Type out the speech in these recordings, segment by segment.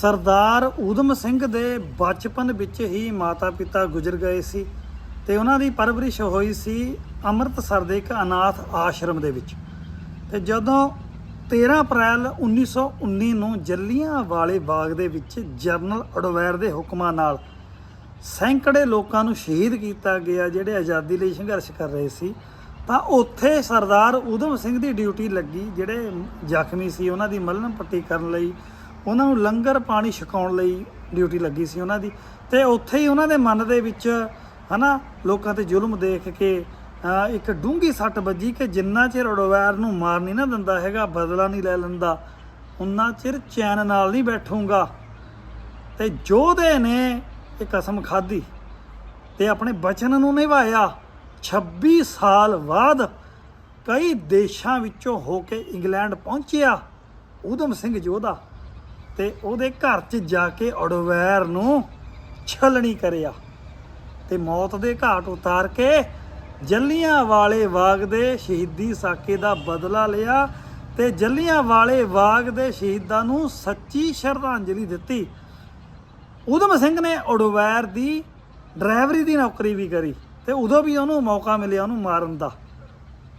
ਸਰਦਾਰ ਊਧਮ ਸਿੰਘ ਦੇ ਬਚਪਨ ਵਿੱਚ ਹੀ ਮਾਤਾ-ਪਿਤਾ ਗੁਜ਼ਰ ਗਏ ਸੀ ਤੇ ਉਹਨਾਂ ਦੀ ਪਰਵਰਿਸ਼ ਹੋਈ ਸੀ ਅੰਮ੍ਰਿਤਸਰ ਦੇ ਇੱਕ ਅਨਾਥ ਆਸ਼ਰਮ ਦੇ ਵਿੱਚ। ਤੇ ਜਦੋਂ 13 ਅਪ੍ਰੈਲ 1919 ਨੂੰ ਜੱਲੀਆਂ ਵਾਲੇ ਬਾਗ ਦੇ ਵਿੱਚ ਜਨਰਲ ਅਡਵੈਰ ਦੇ ਹੁਕਮਾਂ ਨਾਲ ਸੈਂਕੜੇ ਲੋਕਾਂ ਨੂੰ ਸ਼ਹੀਦ ਕੀਤਾ ਗਿਆ, ਜਿਹੜੇ ਆਜ਼ਾਦੀ ਲਈ ਸੰਘਰਸ਼ ਕਰ ਰਹੇ ਸੀ, ਤਾਂ ਉੱਥੇ ਸਰਦਾਰ ਊਧਮ ਸਿੰਘ ਦੀ ਡਿਊਟੀ ਲੱਗੀ, ਜਿਹੜੇ ਜ਼ਖਮੀ ਸੀ, ਉਹਨਾਂ ਦੀ ਮਲਮ ਪੱਟੀ ਕਰਨ ਲਈ ਉਹਨਾਂ ਨੂੰ ਲੰਗਰ ਪਾਣੀ ਛਕਾਉਣ ਲਈ ਡਿਊਟੀ ਲੱਗੀ ਸੀ ਉਹਨਾਂ ਦੀ। ਤੇ ਉੱਥੇ ਹੀ ਉਹਨਾਂ ਦੇ ਮਨ ਦੇ ਵਿੱਚ, ਹਨਾ, ਲੋਕਾਂ ਤੇ ਜ਼ੁਲਮ ਦੇਖ ਕੇ ਇੱਕ ਡੂੰਗੀ ਸੱਟ ਵੱਜੀ ਕਿ ਜਿੰਨਾ ਚਿਰ ਅਡਵਾਇਰ ਨੂੰ ਮਾਰ ਨਹੀਂ ਨਾ ਦਿੰਦਾ ਹੈਗਾ, ਬਦਲਾ ਨਹੀਂ ਲੈ ਲੈਂਦਾ, ਉਨਾ ਚਿਰ ਚੈਨ ਨਾਲ ਨਹੀਂ ਬੈਠੂੰਗਾ। ਤੇ ਜੋਧੇ ਨੇ ਇਹ ਕਸਮ ਖਾਧੀ ਤੇ ਆਪਣੇ ਬਚਨ ਨੂੰ ਨਿਭਾਇਆ। 26 ਸਾਲ ਬਾਅਦ ਕਈ ਦੇਸ਼ਾਂ ਵਿੱਚੋਂ ਹੋ ਕੇ ਇੰਗਲੈਂਡ ਪਹੁੰਚਿਆ। ਊਧਮ ਸਿੰਘ ਜੋਧਾ ਤੇ ਉਹਦੇ ਘਰ 'ਚ ਜਾ ਕੇ ਅਡਵੈਰ ਨੂੰ ਛਲਣੀ ਕਰਿਆ ਤੇ ਮੌਤ ਦੇ ਘਾਟ ਉਤਾਰ ਕੇ ਜੱਲੀਆਂ ਵਾਲੇ ਬਾਗ ਦੇ ਸ਼ਹੀਦੀ ਸਾਕੇ ਦਾ ਬਦਲਾ ਲਿਆ ਤੇ ਜੱਲੀਆਂ ਵਾਲੇ ਬਾਗ ਦੇ ਸ਼ਹੀਦਾਂ ਨੂੰ ਸੱਚੀ ਸ਼ਰਧਾਂਜਲੀ ਦਿੱਤੀ। ਉਦਮ ਸਿੰਘ ਨੇ ਉਡਵੈਰ ਦੀ ਡਰਾਈਵਰੀ ਦੀ ਨੌਕਰੀ ਵੀ ਕਰੀ ਤੇ ਉਦੋਂ ਵੀ ਉਹਨੂੰ ਮੌਕਾ ਮਿਲਿਆ ਉਹਨੂੰ ਮਾਰਨ ਦਾ।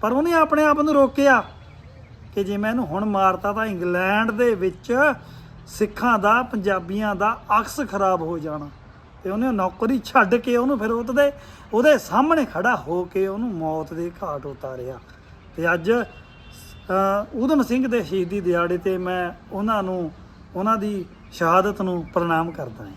ਪਰ ਉਹਨੇ ਆਪਣੇ ਆਪ ਨੂੰ ਰੋਕਿਆ ਕਿ ਜੇ ਮੈਂ ਇਹਨੂੰ ਹੁਣ ਮਾਰਤਾ ਤਾਂ ਇੰਗਲੈਂਡ ਦੇ ਵਿੱਚ ਸਿੱਖਾਂ ਦਾ ਪੰਜਾਬੀਆਂ ਦਾ ਅਕਸ ਖਰਾਬ ਹੋ ਜਾਣਾ। ਤੇ ਉਹਨੇ ਨੌਕਰੀ ਛੱਡ ਕੇ ਉਹਨੂੰ ਫਿਰ ਉਹਦੇ ਉਹਦੇ ਸਾਹਮਣੇ ਖੜਾ ਹੋ ਕੇ ਉਹਨੂੰ ਮੌਤ ਦੇ ਘਾਟ ਉਤਾਰਿਆ। ਤੇ ਅੱਜ ਅ, ਊਧਮ ਸਿੰਘ ਦੇ ਸ਼ਹੀਦੀ ਦਿਹਾੜੇ ਤੇ ਮੈਂ ਉਹਨਾਂ ਨੂੰ ਉਹਨਾਂ ਦੀ ਸ਼ਹਾਦਤ ਨੂੰ ਪ੍ਰਣਾਮ ਕਰਦਾ ਹਾਂ।